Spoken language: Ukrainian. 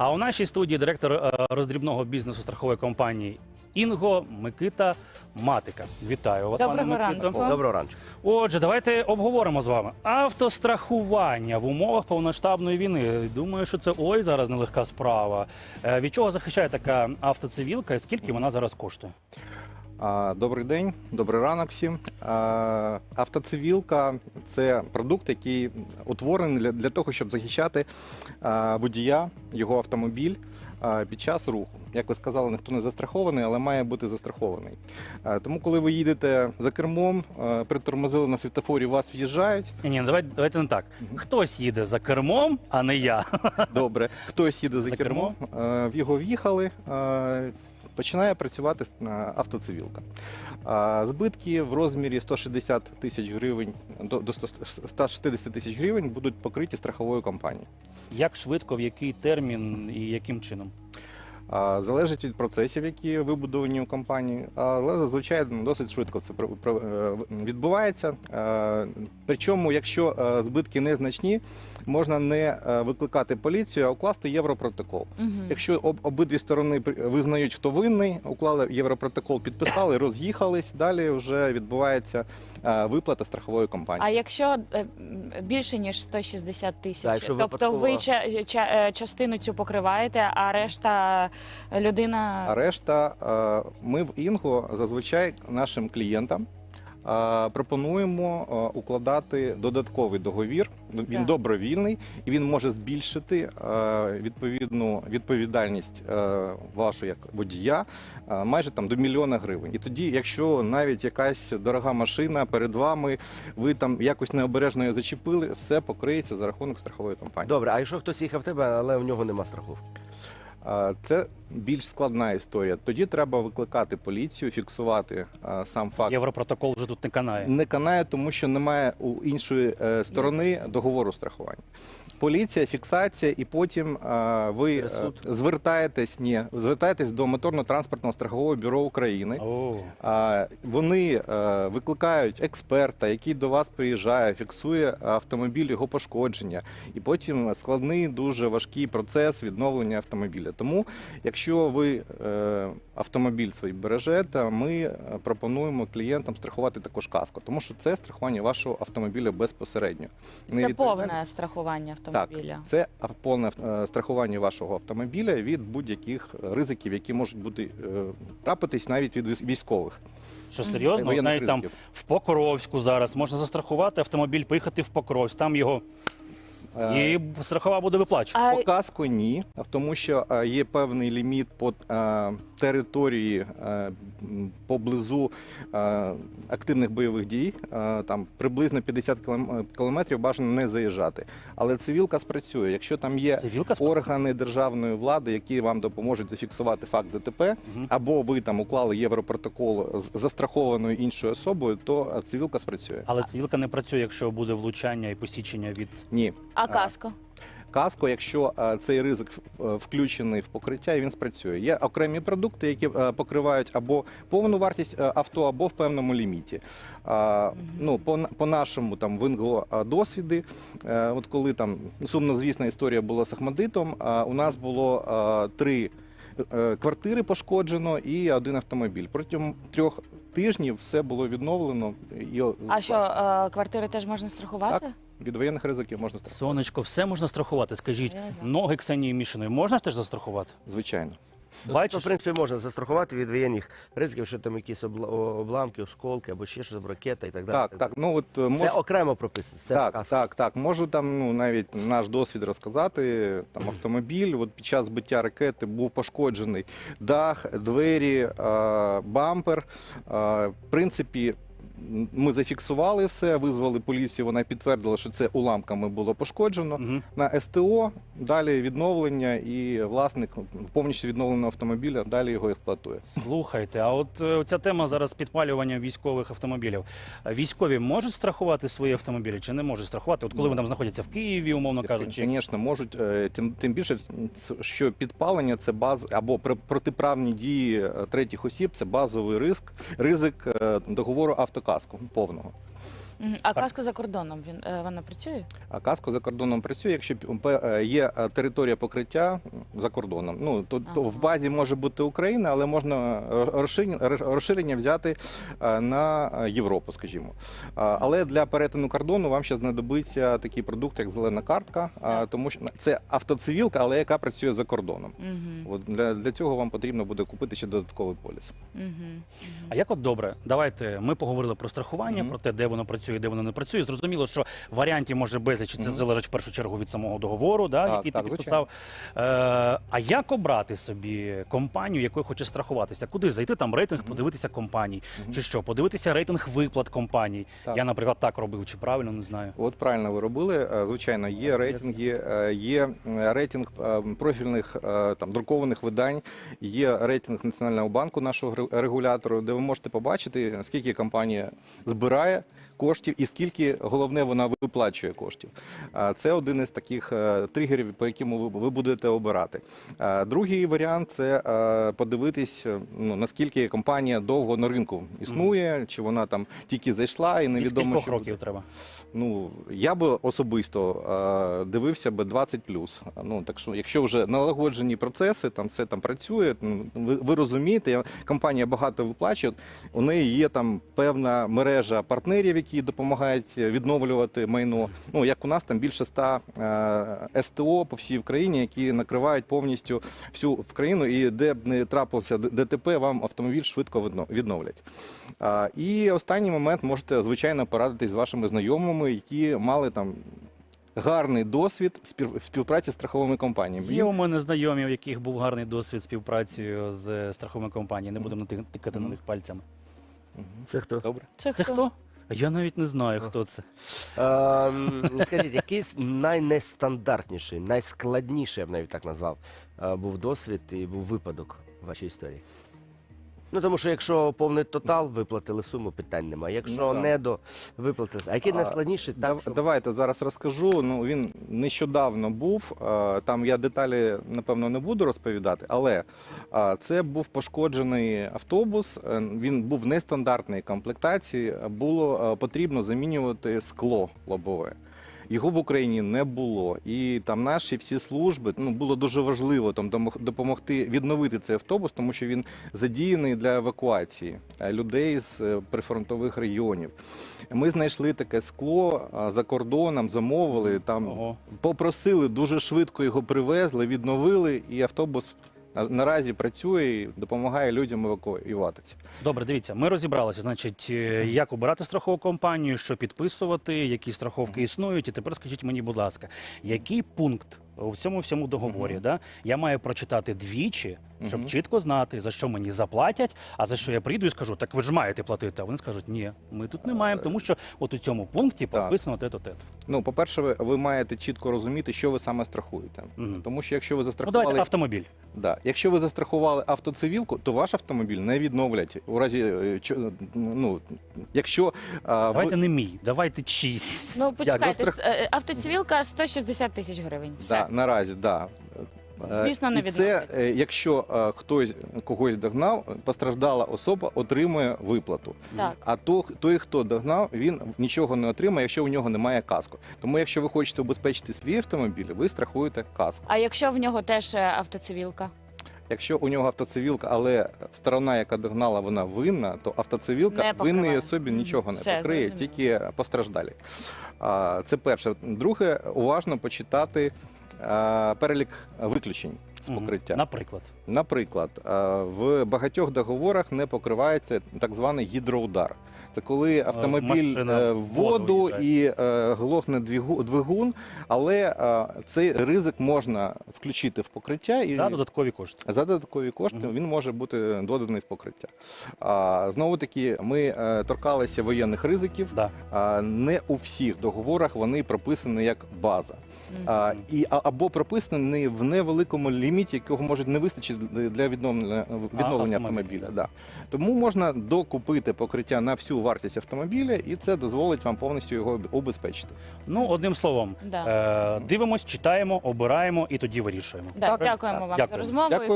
А у нашій студії директор е, роздрібного бізнесу страхової компанії Інго Микита Матика. Вітаю вас, Доброго пане Микито. Доброго ранку. Отже, давайте обговоримо з вами автострахування в умовах повноштабної війни. Думаю, що це ой зараз нелегка справа. Е, Від чого захищає така автоцивілка і скільки вона зараз коштує? Добрий день, добрий ранок всім. Автоцивілка це продукт, який утворений для, того, щоб захищати водія, його автомобіль під час руху. Як ви сказали, ніхто не застрахований, але має бути застрахований. Тому, коли ви їдете за кермом, притормозили на світофорі, вас в'їжджають. Ні, давайте, давайте не так. Хтось їде за кермом, а не я. Добре, хтось їде за, За кермом, а, в його в'їхали. Починає працювати автоцивілка. Збитки в розмірі 160 тисяч гривень до до 100 160 тисяч гривень будуть покриті страховою компанією. Як швидко, в який термін і яким чином? Залежить від процесів, які вибудовані у компанії, але зазвичай ну, досить швидко це е, відбувається. Причому, якщо е, збитки незначні, можна не е, викликати поліцію, а укласти європротокол. Мгм. Якщо об, обидві сторони визнають, хто винний, уклали європротокол, підписали, роз'їхались. Далі вже відбувається виплата страхової компанії. А якщо більше ніж 160 Так, тисяч, тобто ви випадково- ча- ча- е, частину цю покриваєте, а решта людина А решта е, ми в Інго зазвичай нашим клієнтам. е, Пропонуємо е, укладати додатковий договір. Ну, Він Так. добровільний і він може збільшити відповідну відповідальність вашу як водія майже там до мільйона гривень. І тоді, якщо навіть якась дорога машина перед вами, ви там якось необережно її зачепили, все покриється за рахунок страхової компанії. Добре, а якщо хтось їхав в тебе, але в нього нема страховки? А, Це більш складна історія. Тоді треба викликати поліцію, фіксувати а, сам факт. Європротокол вже тут не канає. Не канає, тому що немає у іншої е, сторони договору страхування. Поліція, фіксація, і потім а, ви е, звертаєтесь, ні, звертаєтесь до моторно-транспортного страхового бюро України. О, А, Вони е, викликають експерта, який до вас приїжджає, фіксує автомобіль, його пошкодження, і потім складний, дуже важкий процес відновлення автомобіля. Тому, якщо ви е, автомобіль свій бережете, ми е, пропонуємо клієнтам страхувати також каско, тому що це страхування вашого автомобіля безпосередньо. Не це повне страхування так, автомобіля. це повне е, страхування вашого автомобіля від будь-яких ризиків, які можуть бути трапитись навіть від військових. що серйозно? Навіть там в Покровську зараз можна застрахувати автомобіль, поїхати в Покровськ, там його і страхова буде виплачувати. А По каску ні, тому що е, є певний ліміт по е, території е, м, поблизу е, активних бойових дій. Е, Там приблизно 50 кілом- кілометрів бажано не заїжджати. Але цивілка спрацює. Якщо там є Цивілка спрацює? органи державної влади, які вам допоможуть зафіксувати факт ДТП, Мгм. або ви там уклали європротокол з застрахованою іншою особою, то е, цивілка спрацює. Але цивілка не працює, якщо буде влучання і посічення від Ні. А каско? Каско, якщо е, цей ризик е, включений в покриття, і він спрацює. Є окремі продукти, які е, покривають або повну вартість е, авто, або в певному ліміті. Ну, по, по нашому там винго е, досвіди, е, от коли там сумно звісна історія була з Ахмадитом, у нас було е, три е, квартири пошкоджено і один автомобіль. Протягом трьох тижнів все було відновлено. І А що, е, квартири теж можна страхувати? Так. Від воєнних ризиків можна страхувати. сонечко, все можна страхувати. Скажіть, ноги Ксенії Мішиної можна ж теж застрахувати? Звичайно. Ну, Бачиш? в принципі, можна застрахувати від воєнних ризиків, що там якісь обла- обламки, осколки або ще щось, ракета і так далі. Так, так. Ну от е, Це окремо прописано. Це так, каска. так, так. Можу там ну навіть наш досвід розказати. Там автомобіль, от під час збиття ракети був пошкоджений дах, двері, е, бампер. Е, в принципі. Ми зафіксували все, визвали поліцію. Вона підтвердила, що це уламками було пошкоджено. Мгм. На СТО далі відновлення, і власник повністю відновленого автомобіля далі його експлуатує. Слухайте, а от е, ця тема зараз підпалювання військових автомобілів. Військові можуть страхувати свої автомобілі чи не можуть страхувати? От коли вони там знаходяться в Києві, умовно кажучи, Звісно, можуть е, тим, тим більше, що підпалення це баз або пр- протиправні дії е, третіх осіб, це базовий ризик, ризик договору автокаску повного. А каска за кордоном він е, вона працює? А каско за кордоном працює, якщо е, є е, територія покриття за кордоном. Ну то, то в базі може бути Україна, але можна розширення, розширення взяти на Європу, скажімо. Але для перетину кордону вам ще знадобиться такий продукт, як зелена картка, тому що це автоцивілка, але яка працює за кордоном. Угу. От для, для цього вам потрібно буде купити ще додатковий поліс. Угу. А як от добре, давайте ми поговорили про страхування, Мгм. про те, де воно працює, де воно не працює. Зрозуміло, що варіантів може безліч, це залежить в першу чергу від самого договору, да, Так, який так, ти підписав. Е, а як обрати собі компанію, якою хоче страхуватися? Куди зайти там рейтинг, подивитися компаній? Чи що? Подивитися рейтинг виплат компаній. Так. Я, наприклад, так робив, чи правильно не знаю. От правильно ви робили. Е, Звичайно, є рейтинги, е, є е, рейтинг е, профільних е, там друкованих видань, є рейтинг Національного банку, нашого ре- регулятору, де ви можете побачити, скільки компанія збирає коштів і скільки головне вона виплачує коштів. Це один із таких е, тригерів, по якому ви, будете обирати. Другий варіант це е, подивитись, е, ну наскільки компанія довго на ринку існує, чи вона там тільки зайшла і невідомо скількох що років треба. Ну, я би особисто дивився би 20 Ну так що, якщо вже налагоджені процеси, там все там працює. Ну ви, ви розумієте, компанія багато виплачує. У неї є там певна мережа партнерів, які допомагають відновлювати майно. Ну як у нас там більше 100 е, СТО по всій Україні, які накривають повністю всю в країну, і де б не трапився ДТП, вам автомобіль швидко відновлять. І останній момент можете звичайно порадитись з вашими знайомими, які мали там гарний досвід співпраці з страховими компаніями. Є у мене знайомі, у яких був гарний досвід співпрацею з страховими компаніями. Не будемо ти- тикати на них пальцями. Це хто? Добре. Це, Це хто? Я навіть не знаю, хто це. Ем, Скажіть, який найнестандартніший, найскладніший, я б навіть так назвав, е, був досвід і був випадок в вашій історії? Ну тому що якщо повний тотал виплатили суму, питань немає. Якщо Ну, так. недо виплатили. А який А, найскладніший, так Дав- що Давайте зараз розкажу. Ну він нещодавно був. е, Там я деталі напевно не буду розповідати, але е, це був пошкоджений автобус. е, Він був нестандартної комплектації. Було е, потрібно замінювати скло лобове. Його в Україні не було, і там наші всі служби ну було дуже важливо там допомогти відновити цей автобус, тому що він задіяний для евакуації е, людей з е, прифронтових регіонів. Ми знайшли таке скло за кордоном, замовили там, Ого. попросили дуже швидко його привезли, відновили, і автобус наразі працює і допомагає людям евакуюватися. Добре, дивіться, ми розібралися, значить, е, як обирати страхову компанію, що підписувати, які страховки існують. І тепер скажіть мені, будь ласка, який пункт у всьому всьому договорі, да, я маю прочитати двічі, щоб чітко знати, за що мені заплатять, а за що я прийду і скажу, так ви ж маєте платити. А вони скажуть, ні, ми тут не маємо, тому що от у цьому пункті прописано те-то, те-то. Ну, по-перше, ви, ви маєте чітко розуміти, що ви саме страхуєте. Мгм. Тому що якщо ви Ну, застрахували давайте автомобіль. Да. Якщо ви застрахували автоцивілку, то ваш автомобіль не відновлять. У разі е, чо- ну, якщо а, ви- Давайте не мій, давайте чийсь. Ну, почекайте, застрах- с- е, автоцивілка 160 тисяч гривень. Все. да, наразі, да. Е, Звісно, не І це, е, якщо е, хтось когось догнав, постраждала особа отримує виплату. Так. А то, той, хто догнав, він нічого не отримає, якщо у нього немає каску. Тому, якщо ви хочете убезпечити свій автомобіль, ви страхуєте каску. А якщо в нього теж е, автоцивілка? Якщо у нього автоцивілка, але сторона, яка догнала, вона винна, то автоцивілка винної особі нічого не Все, покриє, зрозуміло. тільки постраждалі. А, Це перше. Друге, уважно почитати а, перелік виключень з покриття. Наприклад. Наприклад, а, в багатьох договорах не покривається так званий гідроудар. Це коли автомобіль машина е, в воду воду і е, глохне двигун, але е, цей ризик можна включити в покриття і За додаткові кошти. за додаткові кошти Мгм. він може бути доданий в покриття. А, знову таки, ми е, торкалися воєнних ризиків. Да. А, не у всіх договорах вони прописані як база. А, і, а- або прописані в невеликому ліміті, якого може не вистачити для відновлення, відновлення автомобіля. автомобіля. Да. Тому можна докупити покриття на всю вартість автомобіля, і це дозволить вам повністю його об- обезпечити. Ну, одним словом, Да. е, дивимось, читаємо, обираємо і тоді вирішуємо. Да, Так, дякуємо так. вам Дякую. за розмову. Дякую.